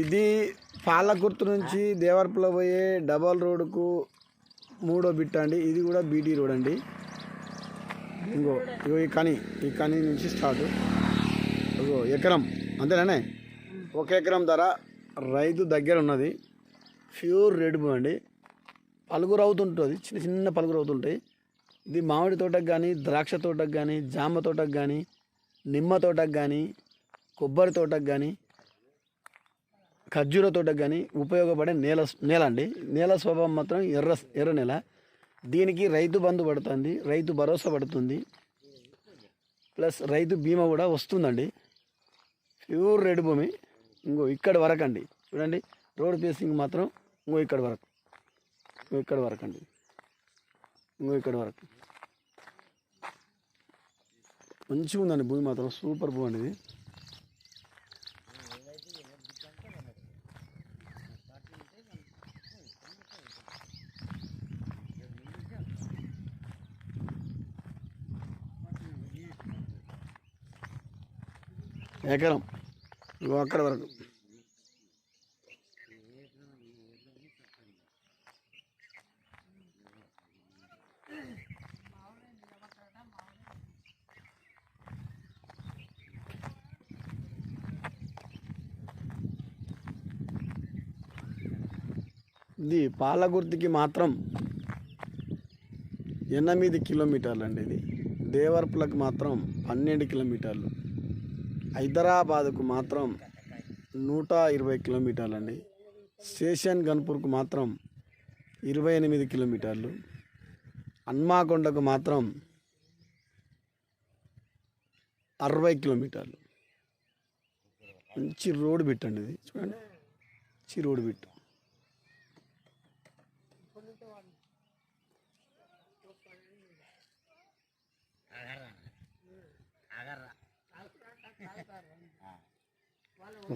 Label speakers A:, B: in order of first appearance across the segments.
A: ఇది పాలకుర్తి నుంచి దేవరపుల పోయే డబల్ రోడ్డుకు మూడో బిట్ అండి. ఇది కూడా బీటీ రోడ్ అండి. ఇంకో ఇగో ఈ కని ఈ కని నుంచి స్టార్ట్. ఇగో ఎకరం అంతేనానే? ఒక ఎకరం ధర రైతు దగ్గర ఉన్నది. ప్యూర్ రెడ్ బూ అండి. పలుగురు అవుతుంటుంది చిన్న చిన్న పలుగురు అవుతుంటాయి. ఇది మామిడి తోటకు కానీ ద్రాక్ష తోటకు కానీ జామ తోటకు కానీ నిమ్మ తోటకు కానీ కొబ్బరి తోటకు కానీ ఖర్జూర తోటకు కానీ ఉపయోగపడే నేల నేల అండి నేల స్వభావం మాత్రం ఎర్ర ఎర్ర నేల. దీనికి రైతు బంధు పడుతుంది రైతు భరోసా పడుతుంది. ప్లస్ రైతు బీమా కూడా వస్తుందండి. ప్యూర్ రెడ్ భూమి. ఇంకో ఇక్కడ వరకు అండి చూడండి రోడ్ ఫేసింగ్ మాత్రం ఇంకో ఇక్కడ వరకు. ఇంకో ఇక్కడ వరకు అండి ఇంకో ఇక్కడ వరకు. మంచిగా ఉందండి భూమి మాత్రం. సూపర్ భూమి అండి ఇది. ఎకరం. ఇగో అక్కడ వరకు. ఇది పాలగుర్తికి మాత్రం ఎనిమిది కిలోమీటర్లు అండి ఇది. దేవరపులకు మాత్రం పన్నెండు కిలోమీటర్లు. హైదరాబాద్కు మాత్రం నూట ఇరవై కిలోమీటర్లు అండి స్టేషన్ గన్పూర్కు మాత్రం ఇరవై ఎనిమిది కిలోమీటర్లు. హన్మాకొండకు మాత్రం అరవై కిలోమీటర్లు. మంచి రోడ్డు బిట్టండి ఇది. చూడండి. మంచి రోడ్ బిట్.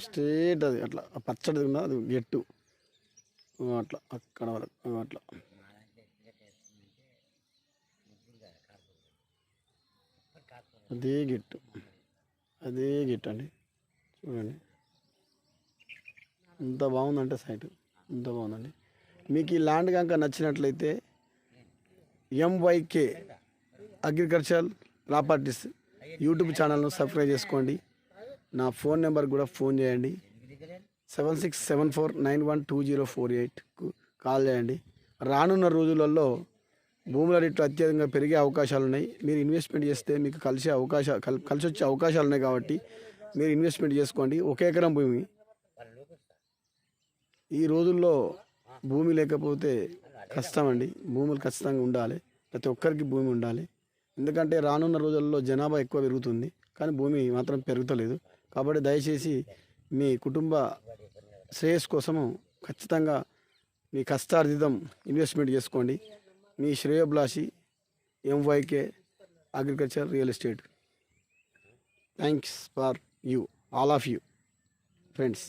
A: స్ట్రేట్ అది అట్లా. పచ్చడిది ఉన్నది అది గెట్టు. అట్లా అక్కడ వరకు అట్లా. అదే గిట్టు. అదే గిట్టు అండి. చూడండి. ఎంత బాగుందంటే సైట్. ఎంత బాగుందండి. మీకు ఈ ల్యాండ్ కనుక నచ్చినట్లయితే ఎంవైకే అగ్రికల్చర్ ప్రాపర్టీస్ యూట్యూబ్ ఛానల్ను సబ్స్క్రైబ్ చేసుకోండి. నా ఫోన్ నెంబర్ కూడా ఫోన్ చేయండి. Seven six seven four nine one two zero four ఎయిట్కు call చేయండి. రానున్న రోజులలో భూముల రేట్లు అత్యధికంగా పెరిగే అవకాశాలు ఉన్నాయి. మీరు ఇన్వెస్ట్మెంట్ చేస్తే మీకు కలిసే అవకాశాలు కలిసి వచ్చే అవకాశాలు ఉన్నాయి కాబట్టి మీరు ఇన్వెస్ట్మెంట్ చేసుకోండి. ఒక ఎకరం భూమి. ఈ రోజుల్లో భూమి లేకపోతే కష్టం అండి భూములు ఖచ్చితంగా ఉండాలి. ప్రతి ఒక్కరికి భూమి ఉండాలి. ఎందుకంటే రానున్న రోజుల్లో జనాభా ఎక్కువ పెరుగుతుంది. కానీ భూమి మాత్రం పెరుగుతలేదు. కాబట్టి దయచేసి మీ కుటుంబ శ్రేయస్ కోసము ఖచ్చితంగా మీ కష్టార్జితం ఇన్వెస్ట్మెంట్ చేసుకోండి. మీ శ్రేయోభిలాషి MYK agriculture real estate thanks for you all of you friends